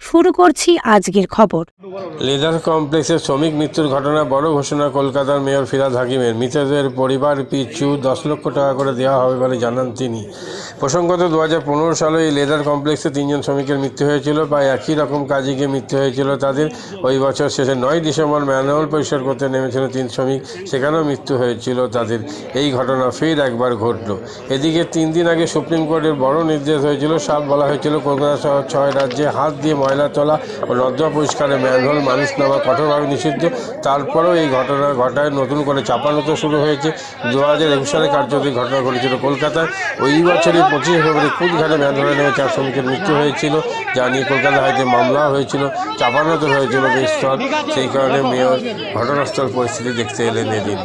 শুরু করছি আজকের খবর। লেদার কমপ্লেক্সের শ্রমিক মৃত্যুর ঘটনা বড় ঘোষণা কলকাতার মেয়র ফিরাদ হাকিমের। মৃতদের পরিবার পিছু দশ লক্ষ টাকা করে দেওয়া হবে বলে জানান তিনি। প্রসঙ্গত দু হাজার পনেরো সালে এই লেদার কমপ্লেক্সে তিনজন শ্রমিকের মৃত্যু হয়েছিল। প্রায় একই রকম কাজে গিয়ে মৃত্যু হয়েছিল তাদের। ওই বছর শেষে নয় ডিসেম্বর ম্যানুয়াল পরিষ্কার করতে নেমেছিল তিন শ্রমিক। সেখানেও মৃত্যু হয়েছিল তাদের। এই ঘটনা ফের একবার ঘটল। এদিকে তিন দিন আগে সুপ্রিম কোর্টের বড় নির্দেশ হয়েছিল। সাপ বলা হয়েছিল, কলকাতা সহ ছয় রাজ্যে হাত দিয়ে ময়লা তোলা নর্দমা পরিষ্কারে ম্যানহোল মানুষ নেওয়া কঠোরভাবে নিষিদ্ধ। তারপরেও এই ঘটনা ঘটায়, নতুন করে চাপানোতে শুরু হয়েছে। দু হাজার একুশ সালে কার্যত ঘটনা ঘটেছিল কলকাতায়। ওই বছরই পঁচিশে ফেব্রুয়ারি কুদঘাটে ম্যানহোলে নেমে চার শ্রমিকের মৃত্যু হয়েছিল, যা নিয়ে কলকাতা হাইতে মামলা হয়েছিল চাপানোতে হয়েছিল বেশ সেই কারণে মেয়র ঘটনাস্থল পরিস্থিতি দেখতে এলেন এদিন।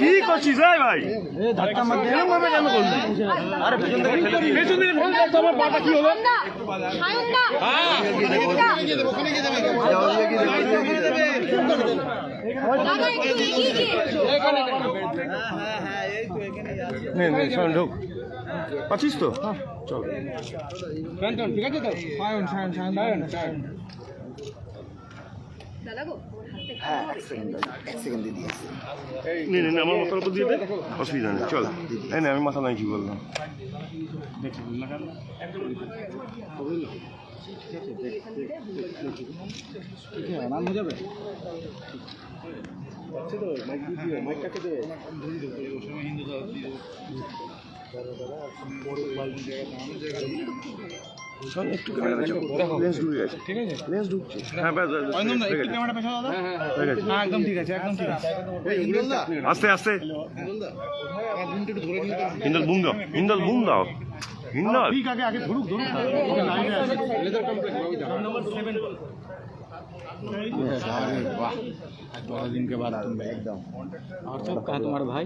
কি করছিস রে ভাই? ধাক্কা মারতে এরকম ভাবে কেন করলি? আরে পেছন থেকে ফেলে দিয়ে পেছন থেকে ফেলে দিয়ে তোমার পাটা কি হলো? নে নে শোন ঢুক। পাচ্ছিস তো? চল নে নে নে, আমার মাথার উপর দিয়ে দে। অসুবিধা নেই চল। এই নে আমি মাথা নাই কি বললাম শোন, একটু ক্যামেরাটা চাপ। দেখো লেন্স ঢুকে গেছে ঠিক আছে লেন্স ঢুকছে হ্যাঁ ব্যাস ব্যাস, ব্যাস, হয়ে গেছে। হয়ে গেছে। একদম ঠিক আছে একদম ঠিক আছে আস্তে আস্তে হিন্দল বুম দাও হিন্দল বুম দাও হিন্দল ঠিক আগে আগে ধরুক ধরুক ওকে লাইনে আছে লেদার কমপ্লেক্স नंबर 7 अरे वाह आज दो दिन के बाद तुम एकदम और सब कहा तुम्हारा भाई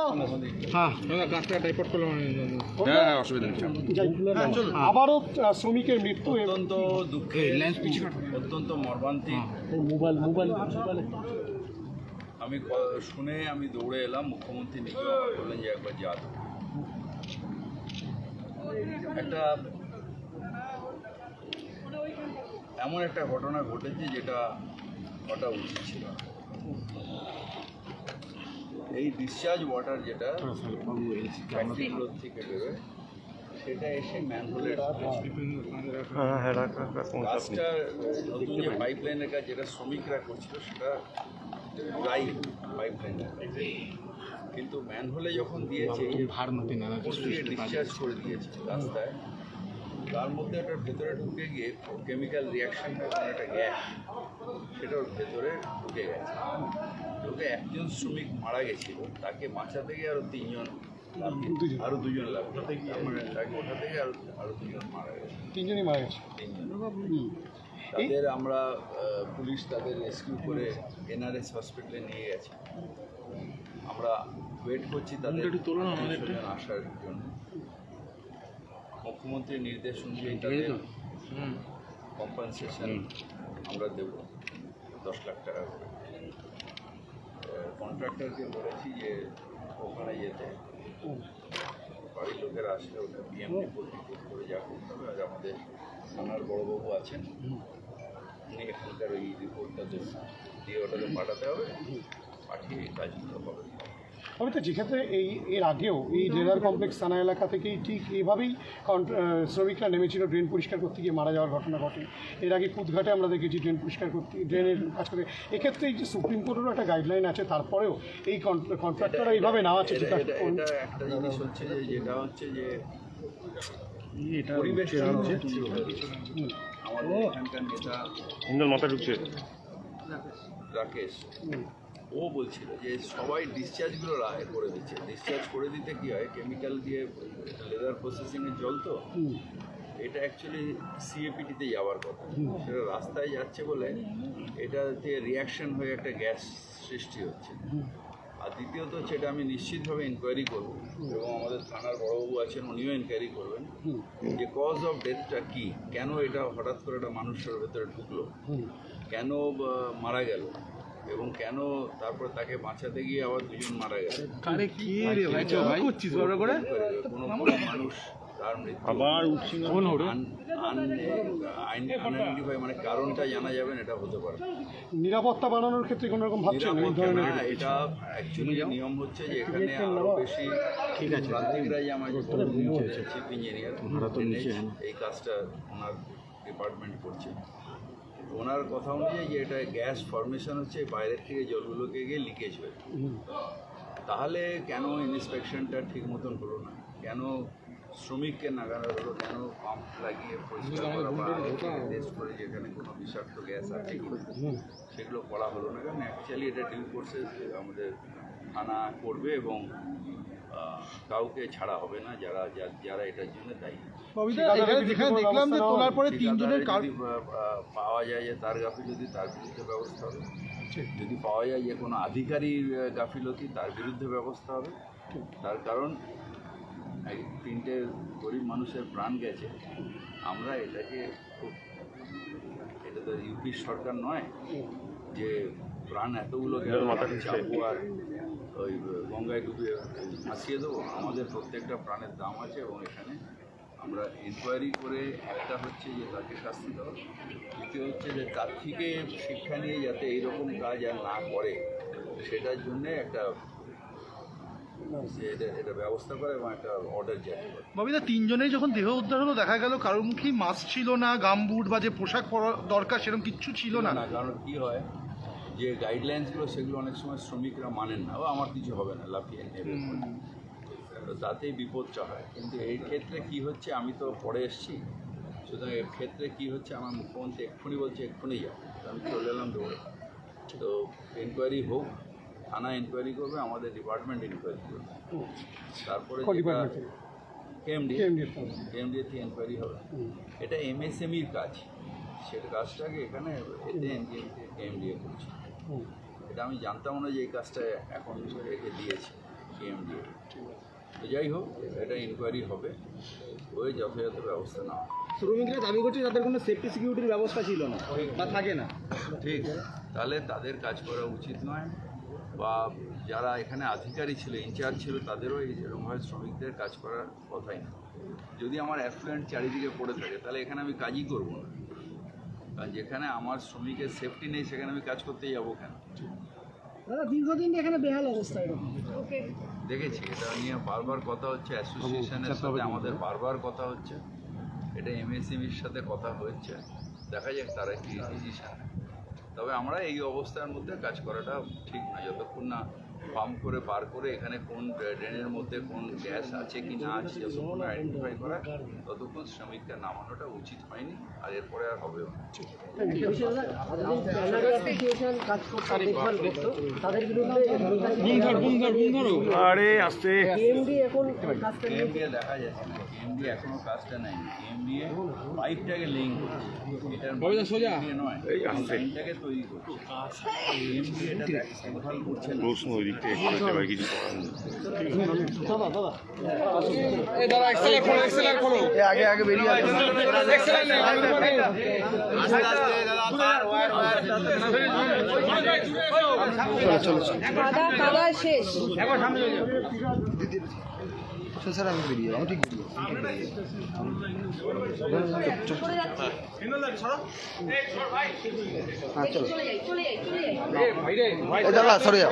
করলাম হ্যাঁ হ্যাঁ অসুবিধা নেই আবারও শ্রমিকের মৃত্যু অত্যন্ত দুঃখে অত্যন্ত মর্মান্তিক। মোবাইল মোবাইল আমি শুনে আমি দৌড়ে এলাম মুখ্যমন্ত্রী নিজেও বললেন যে একবার যা একটা এমন একটা ঘটনা ঘটেছে যেটা ঘটা উচিত ছিল। এই ডিসচার্জ ওয়াটার যেটা ফ্যাক্টরিগুলোর থেকে বেরোয় সেটা এসে ম্যানহোলের হ্যাঁ হ্যাঁ চাপ নেই। কাজটা নতুন যে পাইপ লাইনের কাজ যেটা শ্রমিকরা করছিল সেটা ড্রাই পাইপ লাইনের কিন্তু ম্যানহোলে যখন দিয়েছে ডিসচার্জ করে দিয়েছে রাস্তায়। তার মধ্যে ওটার ভেতরে ঢুকে গিয়ে কেমিক্যাল রিয়াকশনটা একটা গ্যাস সেটা ওর ভেতরে ঢুকে গেছে। ঢুকে একজন শ্রমিক মারা গেছিল তাকে বাঁচাতে গিয়ে আরও তিনজন আরও দুজন তাকে ওঠা থেকে দুজন মারা গেছে। তিনজনই মারা গেছে। তাদের আমরা পুলিশ তাদের রেস্কিউ করে এনআরএস হসপিটালে নিয়ে গেছে। আমরা ওয়েট করছি তাদের আসার জন্য। মুখ্যমন্ত্রীর নির্দেশ অনুযায়ী তাদের কম্পানসেশন আমরা দেব। দশ লাখ টাকা করে। কন্ট্রাক্টরকে বলেছি যে ওখানে যেতে। বাড়ির লোকেরা আসলে ওটা বিএম কর্তৃপক্ষ রিপোর্ট করে যা করতে হবে। আর আমাদের থানার বড়বাবু আছেন। উনি এখানকার ওই রিপোর্টটা দেবেন দিয়ে ওটাকে পাঠাতে হবে। পাঠিয়ে কাজগুলো হবে। তবে তো যেক্ষেত্রে এই এর আগেও এই লেদার কমপ্লেক্স থানা এলাকা থেকেই ঠিক আহ, শ্রমিকরা নেমেছিল ড্রেন পরিষ্কার করতে গিয়ে মারা যাওয়ার ঘটনা ঘটে। এর আগে কুদঘাটে আমরা দেখেছি ড্রেন পরিষ্কার করতে ড্রেনের কাজ করে। এক্ষেত্রে এই যে সুপ্রিম কোর্টেরও একটা গাইডলাইন আছে তারপরেও এই কন্ট্রাক্টররা এইভাবে না আছে যেটা একটা জিনিস হচ্ছে যে যেটা হচ্ছে যে পরিবেশ আমাদের এখানকার নেতা মাথা ঢুকছে। রাকেশ। ও বলছিল যে সবাই ডিসচার্জগুলো রায় করে দিচ্ছে। ডিসচার্জ করে দিতে কি হয়? কেমিক্যাল দিয়ে লেদার প্রসেসিংয়ের জল তো? এটা অ্যাকচুয়ালি সিএপিটিতে যাওয়ার কথা। সেটা রাস্তায় যাচ্ছে বলে এটাতে রিয়াকশন হয়ে একটা গ্যাস সৃষ্টি হচ্ছে। আর দ্বিতীয়ত হচ্ছে এটা আমি নিশ্চিতভাবে ইনকোয়ারি করব এবং আমাদের থানার বড়বাবু আছেন উনিও ইনকোয়ারি করবেন যে কজ অফ ডেথটা কি? কেন এটা হঠাৎ করে একটা মানুষের ভেতরে ঢুকলো? কেন মারা গেল? এবং কেন তারপর তাকে বাঁচাতে গিয়ে আবার দুজন মারা গেছে? আরে কি রে ভাই করছিস বড় করে? কোনো কোনো মানুষ তার মৃত্যু আবার আইডেন্টিফাই মানে কারণটা জানা যাবে এটা হতে পারে। নিরাপত্তা বাড়ানোর ক্ষেত্রে কোনো রকম ভাবছেন এই নিরাপত্তা ধরনের এটা অ্যাকচুয়ালি নিয়ম হচ্ছে যে এখানে আরও বেশি ঠিক আছে। আমার চিফ ইঞ্জিনিয়ার এই কাজটা ওনার ডিপার্টমেন্ট করছে। ওনার কথা অনুযায়ী যে এটা গ্যাস ফরমেশন হচ্ছে বাইরের থেকে জলগুলোকে গিয়ে লিকেজ হয়ে তাহলে কেন ইন্সপেকশনটা ঠিক মতন হলো না? কেন শ্রমিককে নাগানো হলো? কেন পাম্প লাগিয়ে পরিষ্কার করা বা টেস্ট করে যেখানে কোনো বিষাক্ত গ্যাস আছে সেগুলো করা হলো না কারণ অ্যাকচুয়ালি এটা ডিউ কোর্সে আমাদের থানা করবে এবং কাউকে ছাড়া হবে না যারা যারা এটার জন্য দায়ী। দেখলাম যে তোলার পরে আহ, পাওয়া যায় যে তার গাফিলতি তার বিরুদ্ধে ব্যবস্থা হবে। যদি পাওয়া যায় যে কোনো আধিকারিক গাফিলতি তার বিরুদ্ধে ব্যবস্থা হবে। তার কারণ এই তিনটে গরিব মানুষের প্রাণ গেছে। আমরা এটাকে খুব এটা তো ইউপির সরকার নয় যে প্রাণ এতগুলো গেল চাপবো আর ওই গঙ্গায় ডুবে ভাসিয়ে দেবো। আমাদের প্রত্যেকটা প্রাণের দাম আছে এবং এখানে আমরা ইনকোয়ারি করে একটা হচ্ছে যে তাকে শাস্তি দেওয়া। দ্বিতীয় হচ্ছে যে তার থেকে শিক্ষা নিয়ে যাতে এইরকম কাজ আর না করে সেটার জন্যে একটা যে এটা এটা ব্যবস্থা করে এবং একটা অর্ডার জারি করে। ববিদা তিনজনেই যখন দেহ উদ্ধার হলো দেখা গেল কারোর মুখেই মাস্ক ছিল না গামবুট বা যে পোশাক পরা দরকার সেরকম কিচ্ছু ছিল না না কারণ কি হয় যে গাইডলাইন্সগুলো সেগুলো অনেক সময় শ্রমিকরা মানেন না। ও আমার কিছু হবে না লাফিয়ে নেবে তো তাতেই বিপদটা হয়। কিন্তু এই ক্ষেত্রে কি হচ্ছে আমি তো পরে এসেছি। সুতরাং এর ক্ষেত্রে কি হচ্ছে আমার মুখ্যমন্ত্রী এক্ষুনি বলছে এক্ষুনি যাও। আমি চলে এলাম দৌড়ে। তো এনকোয়ারি হোক থানা এনকোয়ারি করবে আমাদের ডিপার্টমেন্ট এনকোয়ারি করবে। তারপরে? কেএমডি। কেএমডি থেকে এনকোয়ারি হবে। এটা এমএসএমইর কাজ। সেটা কাজটাকে এখানে এতে এনডিএম কেএমডিএ করছে। এটা আমি জানতাম না যে এই কাজটা এখন রেখে দিয়েছে কেএমডিএ তো যাই হোক এটা ইনকোয়ারি হবে। ওই যথাযথ ব্যবস্থা নেওয়া। শ্রমিকরা দাবি করছে তাদের কোনো সেফটি সিকিউরিটির ব্যবস্থা ছিল না বা থাকে না। ঠিক। তাহলে তাদের কাজ করা উচিত নয়। বা যারা এখানে আধিকারী ছিল ইনচার্জ ছিল তাদেরও এই এরকমভাবে শ্রমিকদের কাজ করার কথাই না। যদি আমার অ্যাফ্লুয়েন্ট চারিদিকে পড়ে থাকে তাহলে এখানে আমি কাজই করব না। যেখানে আমার শ্রমিকের সেফটি নেই সেখানে আমি কাজ করতে যাব কেন? দাদা দীর্ঘদিন এখানে বেহাল অবস্থা দেখেছি এটা নিয়ে বারবার কথা হচ্ছে অ্যাসোসিয়েশনের সাথে আমাদের বারবার কথা হচ্ছে। এটা এমএসএমির সাথে কথা হচ্ছে দেখা যাক তারা কি ডিসিশন তবে আমরা এই অবস্থার মধ্যে কাজ করাটা ঠিক না যতক্ষণ না পাম্প করে বার করে এখানে কোন ড্রেনের মধ্যে কোন গ্যাস আছে কি না আছে যতক্ষণ আইডেন্টিফাই করা ততক্ষণ শ্রমিককে নামানোটা উচিত হয়নি আর এরপরে আর হবেও আরে আসতে কেএমডিএ দেখা যাচ্ছে না কেএমডি এখনও কাজটা নেয়নি। কেএমডিএ পাইপটাকে লিঙ্ক করছে। সোজা। নয় লাইনটাকে তৈরি করছে। কেএমডি এটা দেখভাল করছে না। দিক থেকে করেছে এবার কিছু করার নেই। কাদা কাদা শেষ। স্যার আমি বেরিয়ে আমি ঠিক বেরিয়ে হ্যাঁ চলো। এই দাদা সরে যাও।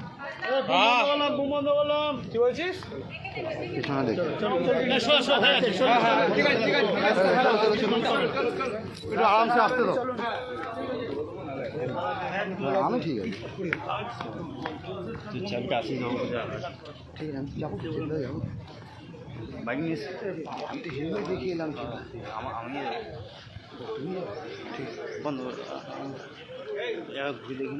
পেছনে দেখে একটু আরামসে আসতে দাও। আমি ঠিক আছে। ঠিক আছে আমি যাব যাব। বাইক নিয়ে আমি তো হেলমেট দেখিয়ে এলাম আমি ঠিক বন্ধ ঘুরে দেখি।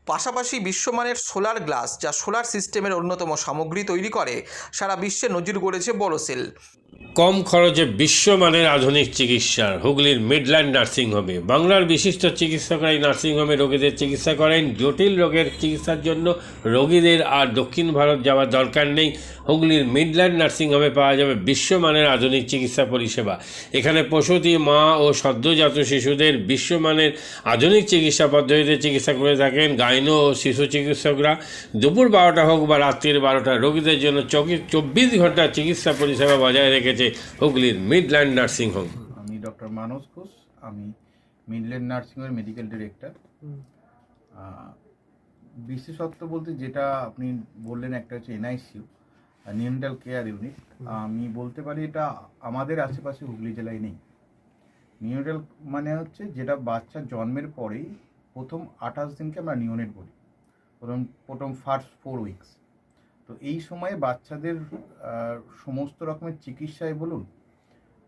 পাশাপাশি বিশ্বমানের সোলার গ্লাস, যা সোলার সিস্টেমের অন্যতম সামগ্রী তৈরি করে, সারা বিশ্বে নজির গড়েছে বড়সিল কম খরচে বিশ্বমানের আধুনিক চিকিৎসার, হুগলির মিডল্যান্ড নার্সিংহোমে। বাংলার বিশিষ্ট চিকিৎসকরা এই নার্সিংহোমে রোগীদের চিকিৎসা করেন। জটিল রোগের চিকিৎসার জন্য রোগীদের আর দক্ষিণ ভারত যাওয়ার দরকার নেই। হুগলির মিডল্যান্ড নার্সিংহোমে পাওয়া যাবে বিশ্বমানের আধুনিক চিকিৎসা পরিষেবা। এখানে প্রসূতি, মা ও সদ্যজাত শিশুদের বিশ্বমানের আধুনিক চিকিৎসা পদ্ধতিতে চিকিৎসা করে থাকেন। গাইনো ও শিশু চিকিৎসকরা দুপুর বারোটা হোক বা রাত্রির বারোটা, রোগীদের জন্য চকি- চব্বিশ ঘণ্টা চিকিৎসা পরিষেবা বজায় রেখেছে হুগলির মিডল্যান্ড নার্সিং নার্সিংহোম। আমি ডক্টর মানস ঘোষ, আমি মিডল্যান্ড নার্সিংয়ের মেডিকেল ডিরেক্টর। বিশেষত্ব বলতে যেটা আপনি বললেন একটা হচ্ছে এনআইসিউ নিউন্ডাল কেয়ার ইউনিট। আমি বলতে পারি এটা আমাদের আশেপাশে হুগলি জেলায় নেই। নিউনেটাল মানে হচ্ছে যেটা বাচ্চা জন্মের পরেই প্রথম আঠাশ দিনকে আমরা নিউনেট বলি। প্রথম প্রথম ফার্স্ট ফোর উইকস তো এই সময়ে বাচ্চাদের সমস্ত রকমের চিকিৎসায় বলুন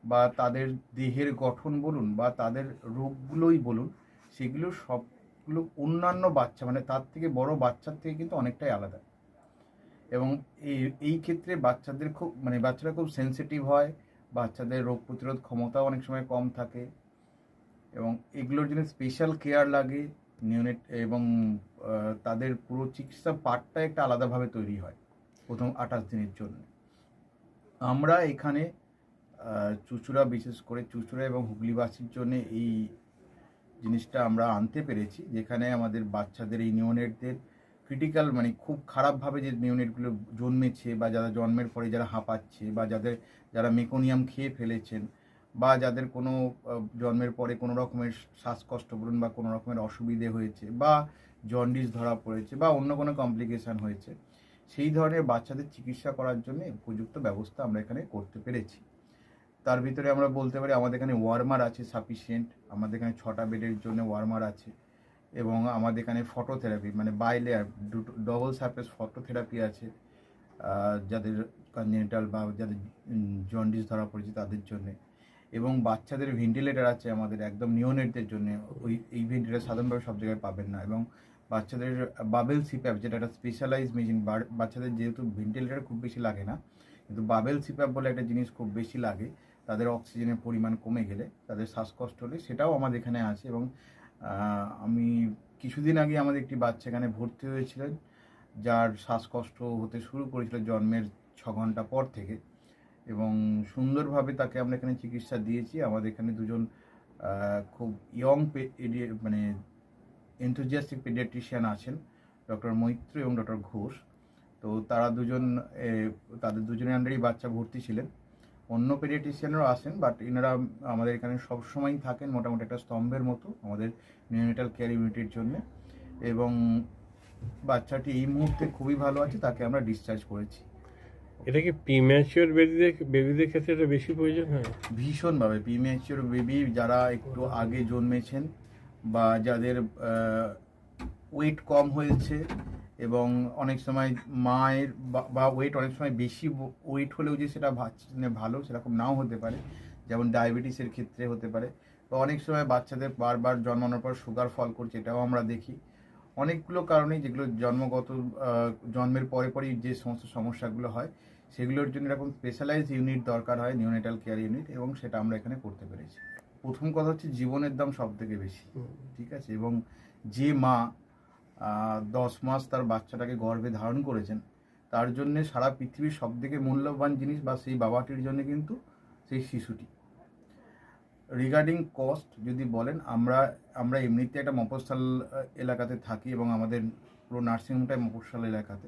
বা তাদের দেহের গঠন বলুন বা তাদের রোগগুলোই বলুন, সেগুলো সবগুলো অন্যান্য বাচ্চা মানে তার থেকে বড় বাচ্চার থেকে কিন্তু অনেকটাই আলাদা। এবং এই এই ক্ষেত্রে বাচ্চাদের খুব মানে বাচ্চারা খুব সেনসিটিভ হয়, বাচ্চাদের রোগ প্রতিরোধ ক্ষমতাও অনেক সময় কম থাকে। এবং এগুলোর জন্য স্পেশাল কেয়ার লাগে নিউনেট এবং তাদের পুরো চিকিৎসা পার্টটা একটা আলাদাভাবে তৈরি হয় প্রথম আঠাশ দিনের জন্য। আমরা এখানে চুচুড়া, বিশেষ করে চুচুড়া এবং হুগলিবাসীর জন্য এই জিনিসটা আমরা আনতে পেরেছি, যেখানে আমাদের বাচ্চাদের, এই নিউনেটদের ক্রিটিক্যাল মানে খুব খারাপভাবে যে নিউনেটগুলো জন্মেছে বা যারা জন্মের পরে যারা হাঁপাচ্ছে বা যাদের, যারা মেকোনিয়াম খেয়ে ফেলেছেন বা যাদের কোনো জন্মের পরে কোনো রকমের শ্বাসকষ্ট বলুন বা কোনো রকমের অসুবিধে হয়েছে বা জন্ডিস ধরা পড়েছে বা অন্য কোনো কমপ্লিকেশান হয়েছে, সেই ধরনের বাচ্চাদের চিকিৎসা করার জন্য উপযুক্ত ব্যবস্থা আমরা এখানে করতে পেরেছি। তার ভিতরে আমরা বলতে পারি আমাদের এখানে ওয়ার্মার আছে সাফিসিয়েন্ট আমাদের এখানে ছটা বেডের জন্য ওয়ার্মার আছে এবং আমাদের এখানে ফটোথেরাপি মানে বাই লেয়ার দুটো ডবল সারফেস ফটোথেরাপি আছে যাদের কনজেনিটাল বা যাদের জন্ডিস ধরা পড়েছে তাদের জন্য। এবং বাচ্চাদের ভেন্টিলেটার আছে আমাদের একদম নিওনেটদের জন্য, ওই, এই ভেন্টিলেটার সাধারণভাবে সব জায়গায় পাবেন না এবং বাচ্চাদের বাবেল সিপ্যাপ যেটা একটা স্পেশালাইজ মেশিন বাচ্চাদের যেহেতু ভেন্টিলেটার খুব বেশি লাগে না, কিন্তু বাবেল সিপ্যাপ বলে একটা জিনিস খুব বেশি লাগে, তাদের অক্সিজেনের পরিমাণ কমে গেলে, তাদের শ্বাসকষ্ট হলে সেটাও আমাদের এখানে আছে এবং আমি কিছুদিন আগে আমাদের একটি বাচ্চা এখানে ভর্তি হয়েছিলেন, যার শ্বাসকষ্ট হতে শুরু করেছিল জন্মের ছ ঘণ্টা পর থেকে। এবং সুন্দরভাবে তাকে আমরা এখানে চিকিৎসা দিয়েছি। আমাদের এখানে দুজন খুব ইয়ং মানে এনথুজিয়াস্টিক পেডিয়াট্রিশিয়ান আছেন ডক্টর মৈত্র এবং ডক্টর ঘোষ। তো তারা দুজন তাদের দুজনের আন্ডারই বাচ্চা ভর্তি ছিলেন। অন্য পেডিয়াট্রিশিয়ানরাও আসেন বাট এনারা আমাদের এখানে সবসময়ই থাকেন, মোটামুটি একটা স্তম্ভের মতো আমাদের নিউনেটাল কেয়ার ইউনিটের জন্য। এবং বাচ্চাটি এই মুহূর্তে খুবই ভালো আছে, তাকে আমরা ডিসচার্জ করেছি। এটা কি প্রিম্যাচিওর বেবিদের বেবিদের ক্ষেত্রে এটা বেশি প্রয়োজন হয়? ভীষণভাবে প্রিম্যাচিওর বেবি যারা একটু আগে জন্মেছেন বা যাদের ওয়েট কম হয়েছে এবং অনেক সময় মায়ের বা- বা ওয়েট অনেক সময় বেশি ওয়েট হলেও যে সেটা জন্য ভালো সেরকম নাও হতে পারে, যেমন ডায়াবেটিসের ক্ষেত্রে হতে পারে তো অনেক সময় বাচ্চাদের বারবার জন্মানোর পর সুগার ফল করছে, এটাও আমরা দেখি। অনেকগুলো কারণেই যেগুলো জন্মগত জন্মের পরে পরেই যে সমস্ত সমস্যাগুলো হয় সেগুলোর জন্য এরকম স্পেশালাইজ ইউনিট দরকার হয় নিউনেটাল কেয়ার ইউনিট এবং সেটা আমরা এখানে করতে পেরেছি। প্রথম কথা হচ্ছে জীবনের দাম সব থেকে বেশি ঠিক আছে? এবং যে মা দশ মাস তার বাচ্চাটাকে গর্ভে ধারণ করেছেন তার জন্য সারা পৃথিবীর সব থেকে মূল্যবান জিনিস বা সেই বাবাটির জন্য কিন্তু সেই শিশুটি। রিগার্ডিং কস্ট যদি বলেন আমরা আমরা এমনিতে একটা মফস্বল আহ, এলাকাতে থাকি এবং আমাদের পুরো নার্সিংহোমটাই মফস্বল এলাকাতে।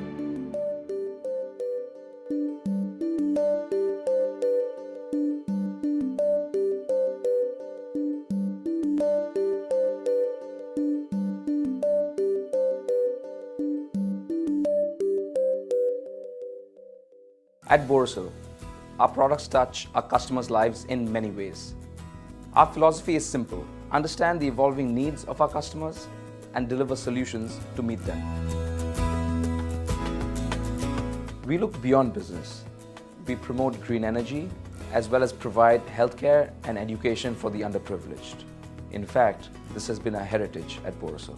At Borosil, our products touch our customers' lives in many ways. Our philosophy is simple understand the evolving needs of our customers and deliver solutions to meet them. We look beyond business. We promote green energy, as well as provide healthcare and education for the underprivileged. In fact, this has been our heritage at Borosil.